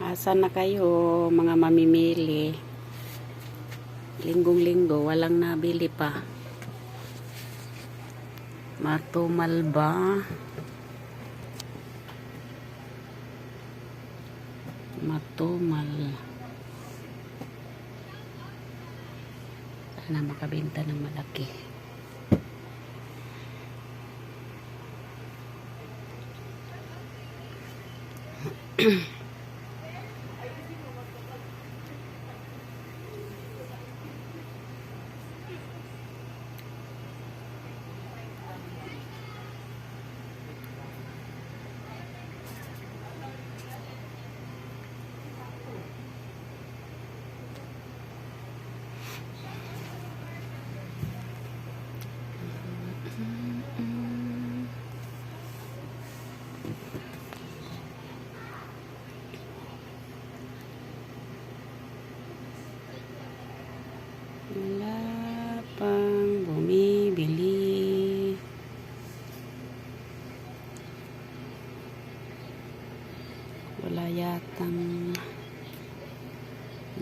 Asan na kayo mga mamimili? Linggong-linggo, walang nabili pa. Matumal ba? Matumal. Sana makabenta ng malaki. Wala pang bumibili. Wala yatang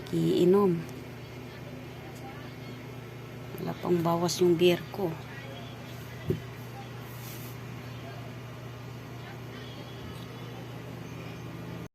giinom. Wala pang bawas yung beer ko.